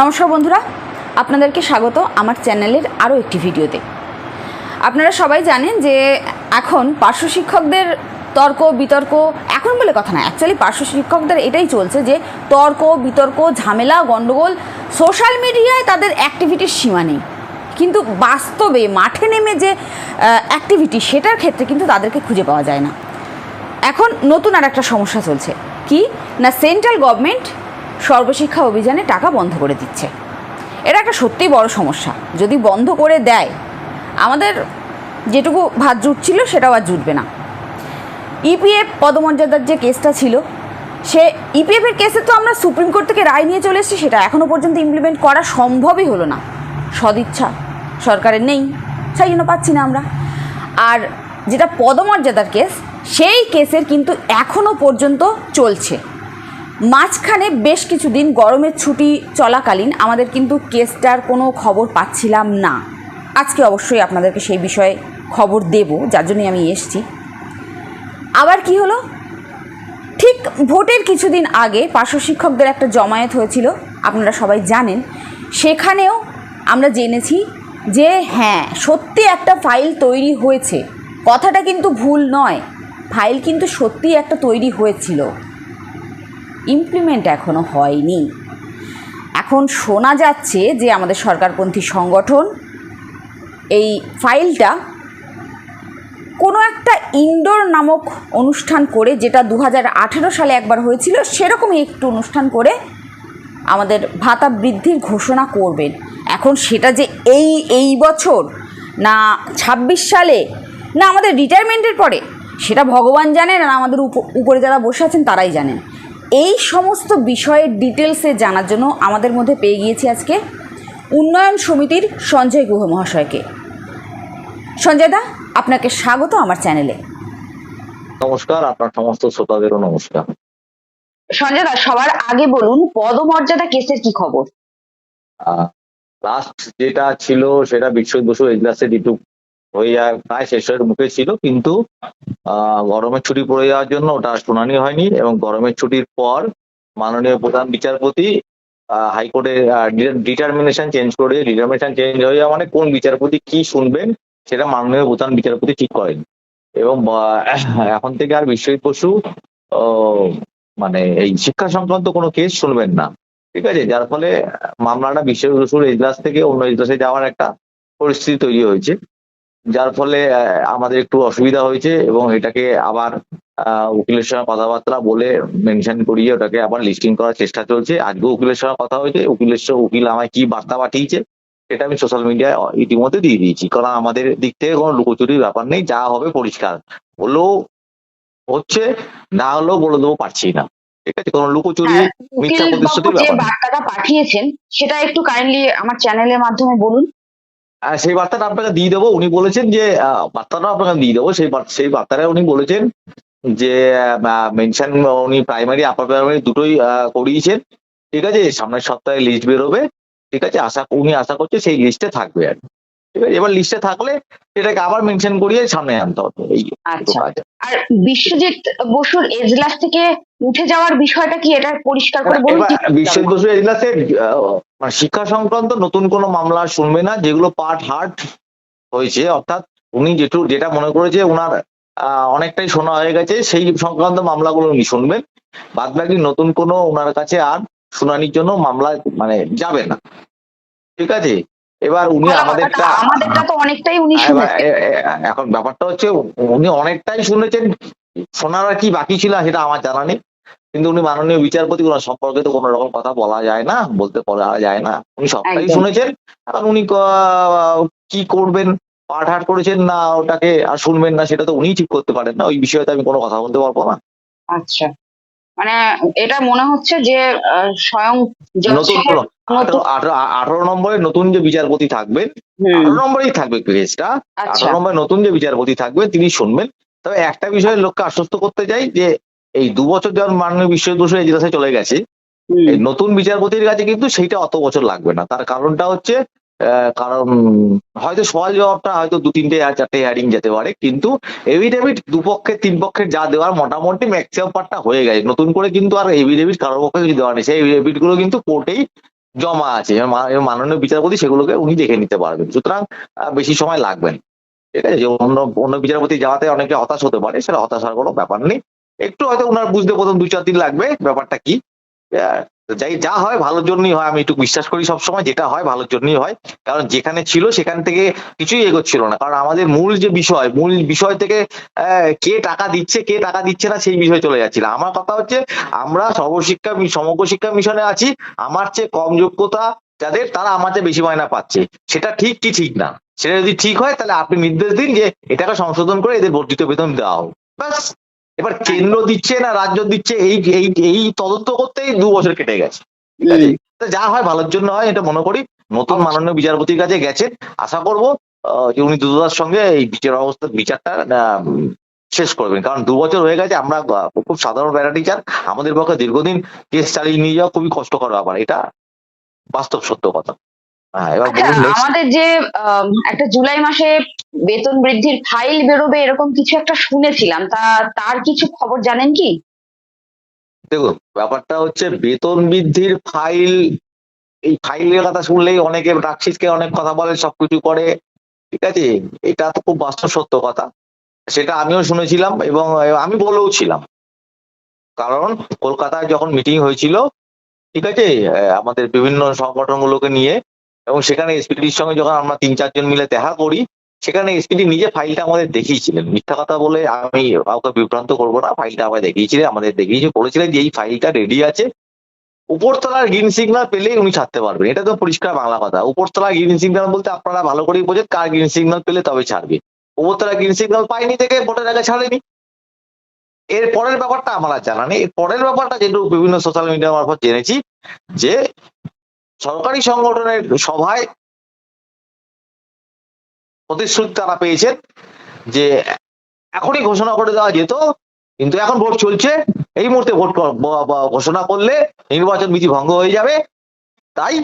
নমস্কার বন্ধুরা, আপনাদেরকে স্বাগত আমার চ্যানেলের আরও একটি ভিডিওতে। আপনারা সবাই জানেন যে এখন পার্শ্ব শিক্ষকদের তর্ক, বিতর্ক এখন বলে কথা না অ্যাকচুয়ালি পার্শ্ব শিক্ষকদের এটাই চলছে যে তর্ক, বিতর্ক, ঝামেলা গণ্ডগোল সোশ্যাল মিডিয়ায় তাদের অ্যাক্টিভিটির সীমা নেই। কিন্তু বাস্তবে মাঠে নেমে যে অ্যাক্টিভিটি সেটার ক্ষেত্রে কিন্তু তাদেরকে খুঁজে পাওয়া যায় না। এখন নতুন আর একটা সমস্যা চলছে। কি? না সেন্ট্রাল গভর্নমেন্ট সর্বশিক্ষা অভিযানে টাকা বন্ধ করে দিচ্ছে। এটা একটা সত্যিই বড় সমস্যা। যদি বন্ধ করে দেয়, আমাদের যেটুকু ভাত জুটছিল সেটাও আর জুটবে না। ইপিএফ পদমর্যাদার যে কেসটা ছিল, সে ইপিএফের কেসে তো আমরা সুপ্রিম কোর্ট থেকে রায় নিয়ে চলে এসেছি, সেটা এখনও পর্যন্ত ইমপ্লিমেন্ট করা সম্ভবই হলো না। সদিচ্ছা, সরকারের নেই, সেই জন্য পাচ্ছি না আমরা। আর যেটা পদমর্যাদার কেস, সেই কেসের কিন্তু এখনও পর্যন্ত চলছে। মাঝখানে বেশ কিছুদিন গরমের ছুটি চলাকালীন আমাদের কিন্তু কেসটার কোনো খবর পাচ্ছিলাম না। আজকে অবশ্যই আপনাদেরকে সেই বিষয়ে খবর দেব, যার জন্যই আমি এসেছি। আবার কি হলো? ঠিক ভোটের কিছুদিন আগে পার্শ্ব শিক্ষকদের একটা জমায়েত হয়েছিল, আপনারা সবাই জানেন। সেখানেও আমরা জেনেছি যে হ্যাঁ সত্যি একটা ফাইল তৈরি হয়েছে। কথাটা কিন্তু ভুল নয়। ফাইল কিন্তু সত্যি একটা তৈরি হয়েছিল। ইমপ্লিমেন্ট এখনও হয়নি। এখন শোনা যাচ্ছে যে আমাদের সরকারপন্থী সংগঠন এই ফাইলটা কোনো একটা ইনডোর নামক অনুষ্ঠান করে, যেটা দু হাজার আঠেরো সালে একবার হয়েছিল, সেরকমই একটু অনুষ্ঠান করে আমাদের ভাতা বৃদ্ধির ঘোষণা করবেন। এখন সেটা যে এই এই বছর, না ২৬ সালে, না আমাদের রিটায়ারমেন্টের পরে, সেটা ভগবান জানেন আর আমাদের উপ- উপরে যারা বসে আছেন তারাই জানেন। এই সমস্ত বিষয়ের ডিটেলসে জানার জন্য আমাদের মধ্যে পেয়ে গিয়েছি আজকে উন্নয়ন সমিতির সঞ্জয় গুহ মহাশয়কে। সঞ্জয় দা আপনাকে স্বাগত আমার চ্যানেলে নমস্কার আপনার সমস্ত শ্রোতাদেরও নমস্কার। সঞ্জয় দা সবার আগে বলুন পদমর্যাদা কেসের কি খবর? লাস্ট যেটা ছিল সেটা বিশ্বজিৎ বসু এজলাসে রিটু যায় প্রায় শেষের মুখে ছিল, কিন্তু গরমের ছুটি পড়ে যাওয়ার জন্য ওটা শুনানি হয়নি এবং গরমের ছুটির পর মাননীয় প্রধান বিচারপতি হাইকোর্টে ডিটারমিনেশন চেঞ্জ করে, ডিটারমিনেশন চেঞ্জ হয়ে যাওয়া মানে কোন বিচারপতি কি শুনবেন সেটা মাননীয় প্রধান বিচারপতি ঠিক করেন। এবং এখন থেকে আর বিশ্বজিৎ বসু মানে এই শিক্ষা সংক্রান্ত কোনো কেস শুনবেন না। ঠিক আছে? যার ফলে মামলাটা বিশ্ব বসুর এজলাস থেকে অন্য এজলাসে যাওয়ার একটা পরিস্থিতি তৈরি হয়েছে। যার ফলে আমাদের একটু অসুবিধা হয়েছে এবং এটাকে আবার উকিলের সঙ্গে কথাবার্তা বলে মেনশন করিয়ে ওটাকে আবার লিস্টিং করার চেষ্টা চলছে। আজকে উকিলের সঙ্গে কথা হয়েছে উকিলের সঙ্গে উকিল আমায় কি বার্তা পাঠিয়েছে সেটা আমি সোশ্যাল মিডিয়ায় ইতিমধ্যে দিয়ে দিয়েছি। কারণ আমাদের দিক থেকে কোনো লুকোচুরির ব্যাপার নেই যা হবে পরিষ্কার। হলেও হচ্ছে না হলেও বলে দেবো পারছি না। ঠিক আছে? কোনো লুকোচুরি হ্যাঁ, মিথ্যা উকিল প্রতিশ্রুতির ব্যাপার বার্তাটা পাঠিয়েছেন সেটা একটু কাইন্ডলি আমার চ্যানেলের মাধ্যমে বলুন। সেই বার্তাটা আপনাকে দিয়ে দেবো। উনি বলেছেন যে বার্তাটা আপনাকে দিয়ে দেবো। সেই সেই বার্তাটা উনি বলেছেন যে মেনশন উনি প্রাইমারি আপার প্রাইমারি দুটোই করিয়েছেন। ঠিক আছে? সামনের সপ্তাহে লিস্ট বেরোবে। ঠিক আছে? আশা উনি আশা করছে সেই লিস্টে থাকবে আর। ঠিক আছে? এবার লিস্টে থাকলে সেটাকে আবার মেনশন করিয়ে সামনে আনতে হবে। এই আচ্ছা। আর বিশ্বজিৎ বসুর এজলাস থেকে উঠে যাওয়ার বিষয়টা কি এটা পরিষ্কার করে বলুন? বিশ্বজিৎ বসু এজলাসে মানে শিক্ষা সংক্রান্ত নতুন কোনো মামলা শুনবে না যেগুলো পার্ট হার্ট হয়েছে অর্থাৎ উনি যেটু যেটা মনে করেছে ওনার আহ, অনেকটাই শোনা হয়ে গেছে সেই সংক্রান্ত মামলাগুলো উনি শুনবেন। বাদ বাকি নতুন কোনো ওনার কাছে আর শুনানির জন্য মামলা মানে যাবে না। ঠিক আছে? এবার উনি আমাদেরটা আমাদেরটা তো অনেকটাই উনি এখন ব্যাপারটা হচ্ছে উনি অনেকটাই শুনেছেন। শোনার কি বাকি ছিল সেটা আমার জানা নেই। কিন্তু উনি মাননীয় বিচারপতি ওনার সম্পর্কে তো কোনো রকম কথা বলা যায় না বলতে বলা যায় না। উনি সবটাই শুনেছেন। এখন উনি ক- করবেন পাঠ হাট করেছেন না ওটাকে আর শুনবেন না সেটা তো উনিই ঠিক করতে পারেন না। ওই বিষয়ে আমি কোনো কথা বলতে পারব না। আচ্ছা। মানে এটা মনে হচ্ছে যে স্বয়ং নতুন আঠারো আঠারো নম্বরে নতুন যে বিচারপতি থাকবেন আঠারো নম্বরেই থাকবে কেসটা আচ্ছা। আঠারো নম্বরে নতুন যে বিচারপতি থাকবেন তিনি শুনবেন। তবে একটা বিষয়ে লোককে আশ্বস্ত করতে চাই যে এই দু বছর যখন মাননীয় বিশ্বজিৎ এজলাসে চলে গেছে নতুন বিচারপতির কাছে কিন্তু সেইটা অত বছর লাগবে না। তার কারণটা হচ্ছে কারণ হয়তো সওয়াল জবাবটা হয়তো দু তিনটে আর চারটে হিয়ারিং যেতে পারে, কিন্তু এভিডেভিট দুপক্ষের তিন পক্ষের যা দেওয়ার মোটামুটি ম্যাক্সিমাম পার্টটা হয়ে গেছে। নতুন করে কিন্তু আর এভিডেভিট কারোর পক্ষে কিছু দেওয়া নেই। সেই এভিডেভিটগুলো কিন্তু কোর্টেই জমা আছে। মাননীয় বিচারপতি সেগুলোকে উনি দেখে নিতে পারবেন। সুতরাং বেশি সময় লাগবে না। ঠিক আছে? অন্য অন্য বিচারপতি যাওয়াতে অনেকে হতাশ হতে পারে, সেটা হতাশার কোনো ব্যাপার নেই। একটু হয়তো ওনার বুঝতে প্রথম দু চার দিন লাগবে। ব্যাপারটা কি? যাই, যা হয় ভালোর জন্যই হয়। আমি একটু বিশ্বাস করি সবসময়, যেটা হয় ভালোর জন্যই হয়। কারণ যেখানে ছিল, সেখান থেকে কিছুই এগোচ্ছিল না। কারণ আমাদের মূল যে বিষয়, মূল বিষয় থেকে কে টাকা দিচ্ছে, কে টাকা দিচ্ছে না, সেই বিষয়ে চলে যাচ্ছিল। আমার কথা হচ্ছে, আমরা সর্বশিক্ষা সমগ্র শিক্ষা মিশনে আছি। আমার চেয়ে কম যোগ্যতা যাদের, তারা আমার চেয়ে বেশি মায়না পাচ্ছে। সেটা ঠিক কি ঠিক না? সেটা যদি ঠিক হয়, তাহলে আপনি নির্দেশ দিন যে, এটাকে সংশোধন করে এদের বর্ধিত বেতন দেওয়া হোক। ব্যাস। এবার কেন্দ্র দিচ্ছে না রাজ্য দিচ্ছে এই এই এই তদন্ত করতেই দু বছর কেটে গেছে। যা হয় ভালোর জন্য হয় এটা মনে করি। নতুন মাননীয় বিচারপতির কাছে গেছেন আশা করব উনি দ্রুততার সঙ্গে এই বিচার অবস্থা বিচারটা শেষ করবেন। কারণ দু বছর হয়ে গেছে আমরা খুব সাধারণ প্যারা টিচার আমাদের পক্ষে দীর্ঘদিন কেস চালিয়ে নিয়ে যাওয়া খুবই কষ্টকর ব্যাপার। এটা বাস্তব সত্য কথা। আচ্ছা। আমাদের যে একটা জুলাই মাসে বেতন বৃদ্ধির ফাইল বেরোবে এরকম কিছু একটা শুনেছিলাম। তা তার কিছু খবর জানেন কি? দেখুন ব্যাপারটা হচ্ছে বেতন বৃদ্ধির ফাইল এই ফাইলের কথা শুনলেই অনেকে ডাকশিসকে অনেক কথা বলে সবকিছু করে। ঠিক আছে? এটা তো খুব বাস্তব সত্য কথা। সেটা আমিও শুনেছিলাম এবং আমি বলেও ছিলাম। কারণ কলকাতায় যখন মিটিং হয়েছিল ঠিক আছে? আমাদের বিভিন্ন সংগঠনগুলোকে নিয়ে এবং সেখানে এসপিডির সঙ্গে যখন আমরা তিন চারজন মিলে দেখা করি, সেখানে এসপিডি নিজে ফাইলটা আমাদের দেখিয়েছিলেন। মিথ্যা কথা বলে আমি কাউকে বিভ্রান্ত করব না ফাইলটা আমাদের দেখিয়েছিলেন, আমাদের দেখিয়েছে, বলেছিলেন যে এই ফাইলটা রেডি আছে। উপরতলার গ্রিন সিগন্যাল পেলেই উনি ছাড়তে পারবেন। এটা তো পরিষ্কার বাংলা কথা। উপরতলার গ্রিন সিগন্যাল বলতে আপনারা ভালো করেই বোঝেন কার গ্রিন সিগন্যাল পেলে তবে ছাড়বে। উপরতলা গ্রিন সিগন্যাল পাইনি থেকে ভোটের আগে ছাড়েনি। এর পরের ব্যাপারটা আমার জানা নেই। এর পরের ব্যাপারটা যেটু বিভিন্ন সোশ্যাল মিডিয়া মারফত জেনেছি যে সরকারি সংগঠনের সভায় প্রতিশ্রুতি তারা পেয়েছেন যে এখনই ঘোষণা করে দেওয়া যেত কিন্তু এখন ভোট চলছে। এই মুহূর্তে ভোট ঘোষণা করলে নির্বাচন বিধি ভঙ্গ হয়ে যাবে। তাই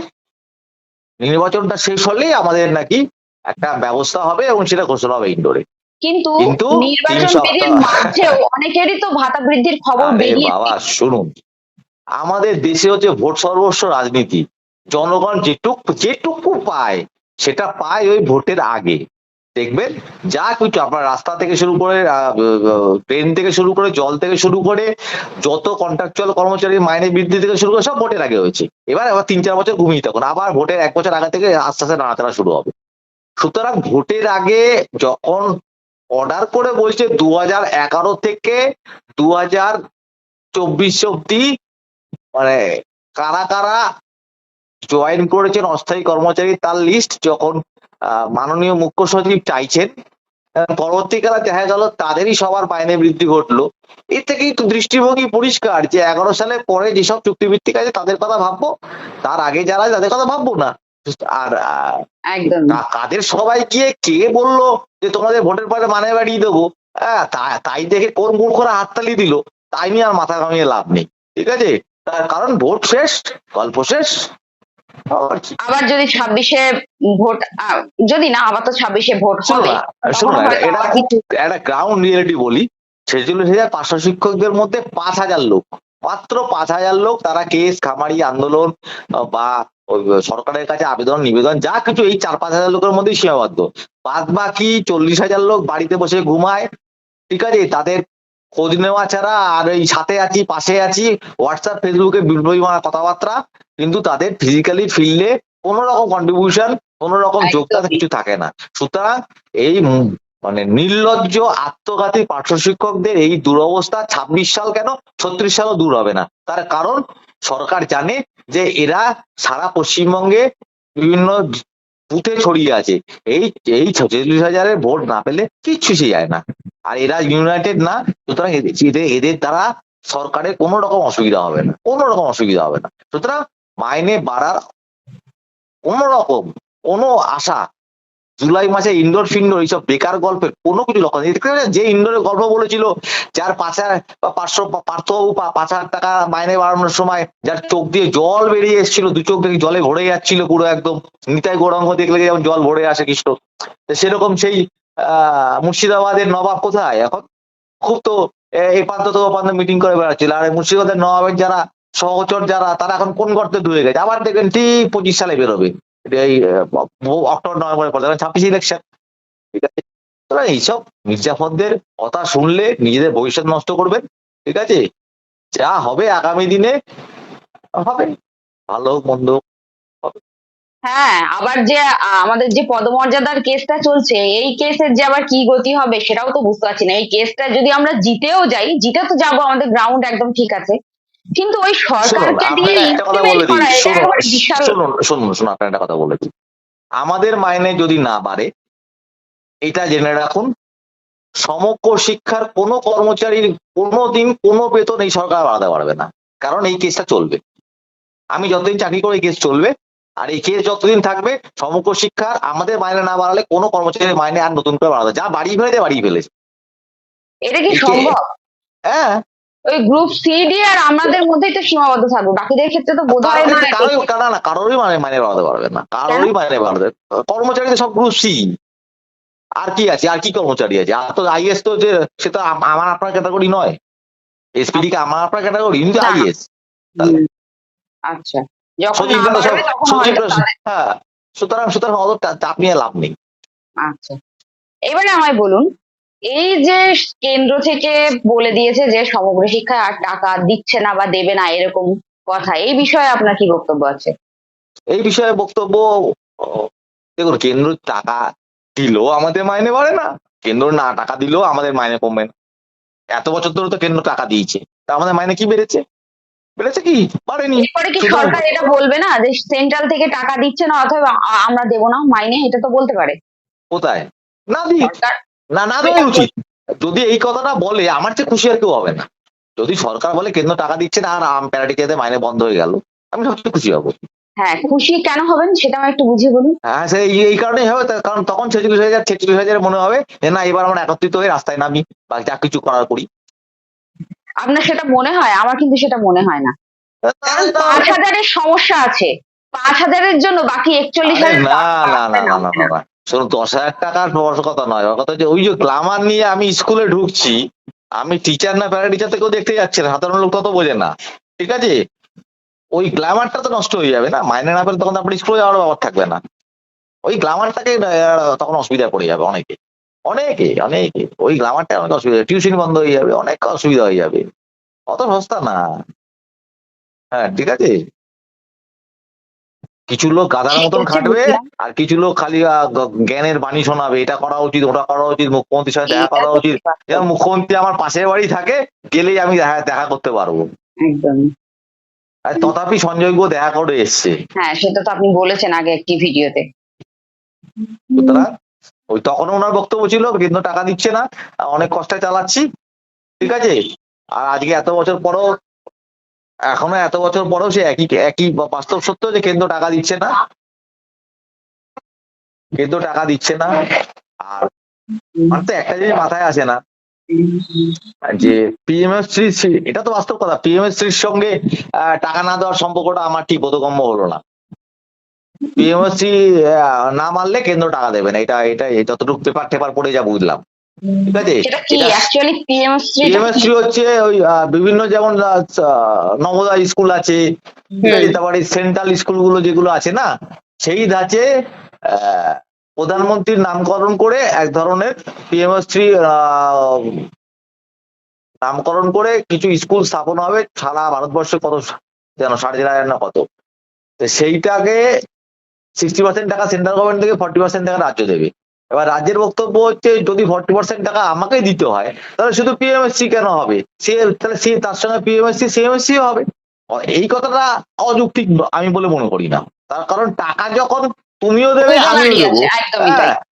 নির্বাচনটা শেষ হলেই আমাদের নাকি একটা ব্যবস্থা হবে এবং সেটা ঘোষণা হবে ইন্ডোরে। কিন্তু কিন্তু নির্বাচন বিধির মাঝেও অনেকেরই তো ভাতা বৃদ্ধির খবর বেরিয়ে বাবা শুনুন। আমাদের দেশে হচ্ছে ভোট সর্বস্ব রাজনীতি। জনগণ যেটুক যেটুকু পায়, সেটা পায় ওই ভোটের আগে। দেখবেন, যা কিছু আপনার রাস্তা থেকে শুরু করে ট্রেন থেকে শুরু করে, জল থেকে শুরু করে, যত কন্ট্রাকচুয়াল কর্মচারীর মাইনে বৃদ্ধি থেকে শুরু করে, সব ভোটের আগে হয়েছে। এবার আবার তিন চার বছর ঘুমিয়ে তখন আবার ভোটের এক বছর আগে থেকে আস্তে আস্তে নাড়াচাড়া শুরু হবে। সুতরাং ভোটের আগে যখন অর্ডার করে বলছে দু হাজার এগারো থেকে দু হাজার চব্বিশ অব্দি মানে কারা কারা জয়েন করেছেন অস্থায়ী কর্মচারী তার লিস্ট যখন মাননীয় মুখ্য সচিব চাইছেন পরবর্তীকালে দেখা গেল তাদেরই সবার বাইনে বৃদ্ধি ঘটলো। এর থেকেই তো দৃষ্টিভঙ্গি পরিষ্কার যে এগারো সালে পরে যেসব চুক্তিভিত্তিক আছে তাদের কথা ভাববো তার আগে যারা তাদের কথা ভাববো না। আর কাদের সবাই গিয়ে কে বলল যে তোমাদের ভোটের পরে মানে বাড়িয়ে দেবো? হ্যাঁ তাই দেখে কোন মূর্খরা হাততালি দিল তাই নিয়ে আর মাথা ঘামিয়ে লাভ নেই। ঠিক আছে? তার কারণ ভোট শেষ গল্প শেষ। আবার যদি ছাব্বিশে ভোট যদি না আবার তো ছাব্বিশে ভোট হবে। শোনো এটা একটা গ্রাউন্ড রিয়েলিটি বলি। ছেচল্লিশ হাজার পাঁচশো শিক্ষকদের মধ্যে পাঁচ হাজার লোক। মাত্র পাঁচ হাজার লোক তারা কেস খামারি আন্দোলন বা সরকারের কাছে আবেদন নিবেদন যা কিছু এই চার পাঁচ হাজার লোকের মধ্যেই সীমাবদ্ধ। বাদ বাকি চল্লিশ হাজার লোক বাড়িতে বসে ঘুমায়। ঠিক আছে? তাদের খোঁজ নেওয়া ছাড়া আর এই সাথে আছি পাশে আছি হোয়াটসঅ্যাপ ফেসবুকে বিপ্লবী মারা কথাবার্তা কিন্তু তাদের ফিজিক্যালি ফিল্ডে কোনো রকম কন্ট্রিবিউশন কোনো রকম। যোগদান কিছু থাকে না। সুতরাং এই মানে নির্লজ্জ আত্মঘাতী পার্শ্ব শিক্ষকদের এই দুরবস্থা ছাব্বিশ সাল কেন? ছত্রিশ সালও দূর হবে না। তার কারণ সরকার জানে যে এরা সারা পশ্চিমবঙ্গে বিভিন্ন বুথে ছড়িয়ে আছে। এই এই ছেচল্লিশ হাজারের ভোট না পেলে কিচ্ছু সে যায় না। আর এরা ইউনাইটেড না, সুতরাং এদের- এদের দ্বারা সরকারের কোনো রকম অসুবিধা হবে না। কোনো রকম অসুবিধা হবে না। সুতরাং মাইনে বাড়ার কোনো রকম, কোনো আশা জুলাই মাসে ইন্ডোর ফিন্ডোর এইসব বেকার গল্পের কোনো কিছু লক্ষণ নেই। যে ইন্ডোরের গল্প বলেছিল, যার পাঁচ হাজার পাঁচশো বা পার্থবাবু পাঁচ হাজার টাকা মাইনে বাড়ানোর সময় যার চোখ দিয়ে জল বেরিয়ে এসেছিল, দু চোখ থেকে জলে ভরে যাচ্ছিল পুরো একদম। নিতাই গৌরাঙ্গ দেখলে যেমন জল ভরে আসে কৃষ্ণ। সেরকম সেই, আহ, মুর্শিদাবাদের নবাব কোথায় এখন? খুব তো, এ- এ প্রান্ত তো প্রান্ত মিটিং করে বেড়াচ্ছিল। আর এই মুর্শিদাবাদের নবাবের যারা সহচর যারা, তারা এখন কোন গর্তে ডুবে গেছে? আবার দেখবেন ঠিক পঁচিশ সালে বেরোবে। এই অক্টোবর, নভেম্বরের পর দেখবেন ছাব্বিশ ইলেকশন ঠিক আছে? সুতরাং এইসব মির্জাফরদের কথা শুনলে নিজেদের ভবিষ্যৎ নষ্ট করবেন। ঠিক আছে? যা হবে আগামী দিনে, হবে। ভালো মন্দ হোক। হ্যাঁ আবার যে আমাদের যে পদমর্যাদার কেসটা চলছে, এই কেসের যে আবার কি গতি হবে সেটাও তো বুঝতে পারছি না। এই কেসটা যদি আমরা জিতেও যাই, জিতে তো যাব আমাদের গ্রাউন্ড একদম ঠিক আছে। কিন্তু ওই সরকারকে দিয়ে শুনুন শুনুন শুনুন আপনার একটা কথা বলে দিই। আমাদের মাইনে যদি না বাড়ে এটা জেনে রাখুন সমগ্র শিক্ষার কোনো কর্মচারীর কোনো দিন কোনো বেতন এই সরকার বাড়াতে পারবে না। কারণ এই কেসটা চলবে। আমি যতদিন চাকরি করে এই কেস চলবে। আর এই কেস যতদিন থাকবে সমগ্র শিক্ষার আমাদের মাইনে না বাড়ালে কোনো কর্মচারীর মাইনে আর নতুন করে বাড়াতে যা বাড়িয়ে ফেলেছে বাড়িয়ে ফেলেছে। এটা কি সম্ভব? হ্যাঁ। ওই গ্রুপ সি ডি আর আমাদের মধ্যেই তো সীমাবদ্ধ থাকবে। বাকিদের ক্ষেত্রে তো বোধ হয় না না কারোরই মানে মাইনে বাড়াতে পারবে না। কারোরই মাইনে বাড়াতে কর্মচারীদের সব গ্রুপ সি আর কি আছে? আর কি কর্মচারী আছে? আর তো আইএস তো যে সে তো আমার আপনার ক্যাটাগরি নয়। এসপিডি কে আমার আপনার ক্যাটাগরি কিন্তু। আইএস আচ্ছা। হ্যাঁ সুতরাং সুতরাং অত চাপ নিয়ে লাভ নেই। আচ্ছা। এবারে আমায় বলুন এই যে কেন্দ্র থেকে বলে দিয়েছে যে সমগ্র শিক্ষায় আর টাকা দিচ্ছে না বা দেবে না এরকম কথা এই বিষয়ে আপনার কি বক্তব্য আছে? এই বিষয়ে বক্তব্য দেখুন কেন্দ্র টাকা দিলেও আমাদের মাইনে বাড়ে না কেন্দ্র না টাকা দিলেও আমাদের মাইনে কমবে না। এত বছর ধরে তো কেন্দ্র টাকা দিয়েছে তা আমাদের মাইনে কি বেড়েছে? বেড়েছে কি? বাড়েনি। এরপরে কি সরকার এটা বলবে না যে সেন্ট্রাল থেকে টাকা দিচ্ছে না অথবা আমরা দেবো না মাইনে এটা তো বলতে পারে। কোথায়? না দিই না না দেওয়াই উচিত। যদি এই কথাটা বলে আমার চেয়ে খুশি আর কেউ হবে না। যদি সরকার বলে কেন্দ্র টাকা দিচ্ছে না আর আম প্যারাটিতে মাইনে বন্ধ হয়ে গেল আমি সবচেয়ে খুশি হব। হ্যাঁ খুশি কেন হবেন সেটা আমার একটু বুঝিয়ে বলুন। হ্যাঁ সে এই- কারণেই হবে কারণ তখন ছেচল্লিশ হাজার ছেচল্লিশ হাজার মনে হবে যে না এবার আমরা একত্রিত হয়ে রাস্তায় নামি বা যা কিছু করার করি। আপনার সেটা মনে হয়? আমার কিন্তু সেটা মনে হয় না। পাঁচ হাজারের সমস্যা আছে। পাঁচ হাজারের জন্য বাকি একচল্লিশ হাজার না না। না না না। না না দশ হাজার টাকার বড় কথা নয়। কথা যে ওই যে গ্লামার নিয়ে আমি স্কুলে ঢুকছি আমি টিচার না প্যারা টিচার থেকেও দেখতে যাচ্ছি না সাধারণ লোক তত বোঝে না। ঠিক আছে? ওই গ্লামারটা তো নষ্ট হয়ে যাবে না? মাইনে না পেলে তখন তো আপনার স্কুলে যাওয়ার ব্যাপার থাকবে না। ওই গ্ল্যামারটাকে আহ, তখন অসুবিধা পড়ে যাবে অনেকে। অনেকে অনেকে। ওই গ্লামারটা অনেক অসুবিধা টিউশন বন্ধ হয়ে যাবে অনেক অসুবিধা হয়ে যাবে। অত সস্তা না। হ্যাঁ ঠিক আছে? কিছু লোক গাধার মতন খাটবে আর কিছু লোক খালি জ্ঞানের বাণী শোনাবে। এটা করা উচিত ওটা করা উচিত মুখ্যমন্ত্রীর সাথে দেখা করা উচিত। যেমন মুখ্যমন্ত্রী আমার পাশের বাড়ি থাকে গেলেই আমি দেখা দেখা করতে পারব। একদম। আর তথাপি সঞ্জয় গুহ দেখা করে এসছে। হ্যাঁ সেটা তো আপনি বলেছেন আগে একটি ভিডিওতে। সুতরাং ওই তখন ওনার বক্তব্য ছিল কিন্তু টাকা দিচ্ছে না। অনেক কষ্টে চালাচ্ছি। ঠিক আছে? আর আজকে এত বছর পরও এখনও এত বছর পরেও সে একই একই বাস্তব সত্য যে কেন্দ্র টাকা দিচ্ছে না? কেন্দ্র টাকা দিচ্ছে না? আর আমার তো একটা জিনিস মাথায় আসে না যে পিএমএসসি এটা তো বাস্তব কথা। পিএমএসসির সঙ্গে আহ, টাকা না দেওয়ার সম্পর্কটা আমার ঠিক বোধগম্য হলো না। পিএমএসসি না মানলে কেন্দ্র টাকা দেবে না। এটা এটা যতটুকু পেপার টেপার পড়ে যা বুঝলাম। ঠিক আছে? কি? অ্যাকচুয়ালি পিএমশ্রী হচ্ছে ওই বিভিন্ন যেমন আহ, নবোদয় স্কুল আছে তারপরে সেন্ট্রাল স্কুলগুলো যেগুলো আছে না সেই ধাঁচে প্রধানমন্ত্রীর নামকরণ করে এক ধরনের পিএমএসসি নামকরণ করে কিছু স্কুল স্থাপন হবে সারা ভারতবর্ষে কত যেন সাড়ে চার হাজার না কত। তো সেইটাকে সিক্সটি পার্সেন্ট টাকা সেন্ট্রাল গভর্নমেন্ট থেকে ফর্টি পার্সেন্ট টাকা রাজ্য দেবে। এবার রাজ্যের বক্তব্য হচ্ছে যদি ফর্টি পার্সেন্ট টাকা আমাকেই দিতে হয় তাহলে শুধু পিএমএসসি কেন হবে? সে তাহলে সে তার সঙ্গে পিএমএসসি সিএমএসসি হবে। এই কথাটা অযৌক্তিক আমি বলে মনে করি না। তার কারণ টাকা যখন তুমিও দেবে আমিও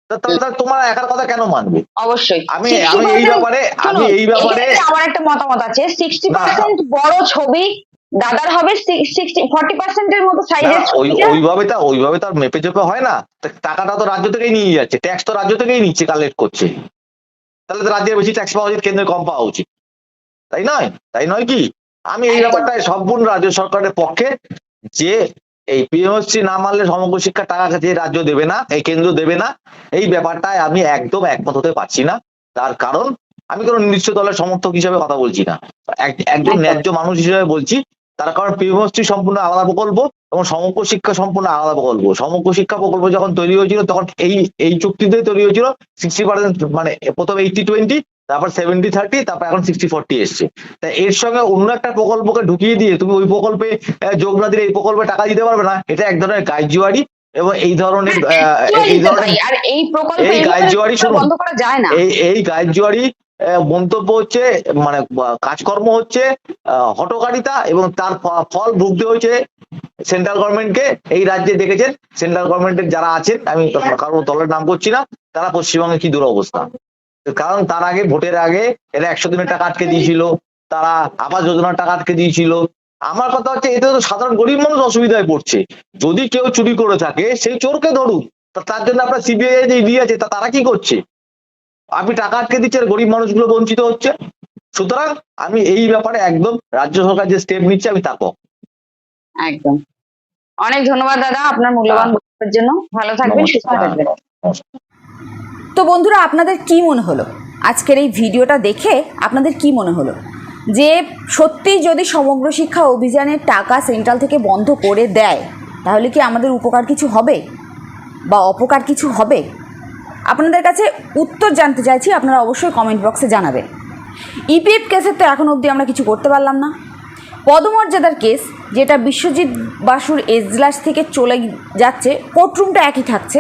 হ্যাঁ, তোমার একার কথা কেন মানবে? অবশ্যই। আমি আমি এই ব্যাপারে আমি এই ব্যাপারে আমার একটা মতামত আছে। সিক্সটি পার্সেন্ট বড় ছবি দাদার হবে ফর্টি পার্সেন্টের মতো সাইজের ওইভাবে তা ওইভাবে তার মেপে চেপে হয় না। টাকাটা তো রাজ্য থেকেই নিয়ে যাচ্ছে। ট্যাক্স তো রাজ্য থেকেই নিচ্ছে কালেক্ট করছে। তাহলে তো রাজ্যের বেশি ট্যাক্স পাওয়া উচিত কেন্দ্রে কম পাওয়া উচিত। তাই নয়? তাই নয় কি? আমি এই একদম। ব্যাপারটায় সম্পূর্ণ রাজ্য সরকারের পক্ষে যে এই পিএমএসসি না মানলে সমগ্র শিক্ষার টাকা যে রাজ্য দেবে না এই কেন্দ্র দেবে না এই ব্যাপারটায় আমি একদম একমত হতে পারছি না। তার কারণ আমি কোনো নির্দিষ্ট দলের সমর্থক হিসেবে কথা বলছি না। এক- একজন ন্যায্য মানুষ হিসেবে বলছি তার কারণ প্রিমস্ট্রি সম্পূর্ণ আলাদা প্রকল্প এবং সমগ্র শিক্ষা সম্পূর্ণ আলাদা প্রকল্প। সমগ্র শিক্ষা প্রকল্প যখন তৈরি হয়েছিল তখন এই এই চুক্তিতে তৈরি হয়েছিল। সিক্সটি পার্সেন্ট মানে প্রথম এইটি টোয়েন্টি তারপর সেভেন্টি থার্টি তারপর এখন সিক্সটি ফোরটি এসছে। তা এর সঙ্গে অন্য একটা প্রকল্পকে ঢুকিয়ে দিয়ে তুমি ওই প্রকল্পে যোগ না দিলে এই প্রকল্পে টাকা দিতে পারবে না এটা এক ধরনের গাইজুয়ারি এবং এই ধরনের এই ধরনের এই গাইজুয়ারি শুনুন। এই এই গাইজুয়ারি মন্তব্য হচ্ছে মানে কাজকর্ম হচ্ছে হটকারিতা এবং তার ফল ভুগতে হয়েছে সেন্ট্রাল গভর্নমেন্টকে। এই রাজ্যে দেখেছেন সেন্ট্রাল গভর্নমেন্টের যারা আছেন আমি কারোর দলের নাম করছি না তারা পশ্চিমবঙ্গে কি দুরবস্থা? কারণ তার আগে ভোটের আগে এরা একশো দিনের টাকা আটকে দিয়েছিল তারা আবাস যোজনার টাকা আটকে দিয়েছিল। আমার কথা হচ্ছে এতে তো সাধারণ গরিব মানুষ অসুবিধায় পড়ছে। যদি কেউ চুরি করে থাকে সেই চোরকে ধরুন। তার জন্য আপনার সিবিআই যে ইডি আছে তা তারা কি করছে? আপনি টাকা আটকে দিচ্ছেন গরিব মানুষগুলো বঞ্চিত হচ্ছে। সুতরাং আমি এই ব্যাপারে একদম রাজ্য সরকার যে স্টেপ নিচ্ছে আমি পক্ষে। একদম। অনেক ধন্যবাদ দাদা আপনার মূল্যবান বক্তব্যের জন্য। ভালো থাকবেন সুস্থ থাকবেন। তো বন্ধুরা আপনাদের কি মনে হলো? আজকের এই ভিডিওটা দেখে আপনাদের কি মনে হলো? যে সত্যি যদি সমগ্র শিক্ষা অভিযানের টাকা সেন্ট্রাল থেকে বন্ধ করে দেয় তাহলে কি আমাদের উপকার কিছু হবে? বা অপকার কিছু হবে? আপনাদের কাছে উত্তর জানতে চাইছি, আপনারা অবশ্যই কমেন্ট বক্সে জানাবেন। ইপিএফ কেসের তো এখন অবধি আমরা কিছু করতে পারলাম না। পদমর্যাদার কেস যেটা বিশ্বজিৎ বাসুর এজলাস থেকে চলে যাচ্ছে, কোর্টরুমটা একই থাকছে,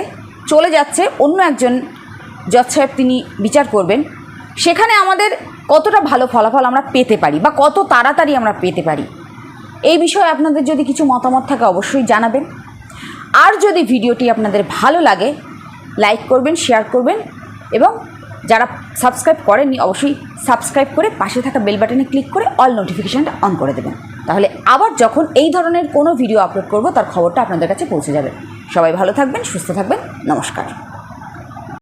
চলে যাচ্ছে, অন্য একজন জজ সাহেব তিনি বিচার করবেন। সেখানে আমাদের কতটা ভালো ফলাফল আমরা পেতে পারি বা কত তাড়াতাড়ি আমরা পেতে পারি, এই বিষয়ে আপনাদের যদি কিছু মতামত থাকে অবশ্যই জানাবেন। আর যদি ভিডিওটি আপনাদের ভালো লাগে লাইক করবেন, শেয়ার করবেন এবং যারা সাবস্ক্রাইব করেননি অবশ্যই সাবস্ক্রাইব করে পাশে থাকা বেল বাটনে ক্লিক করে অল নোটিফিকেশানটা অন করে দেবেন। তাহলে আবার যখন এই ধরনের কোনো ভিডিও আপলোড করব, তার খবরটা আপনাদের কাছে পৌঁছে যাবে। সবাই ভালো থাকবেন, সুস্থ থাকবেন, নমস্কার।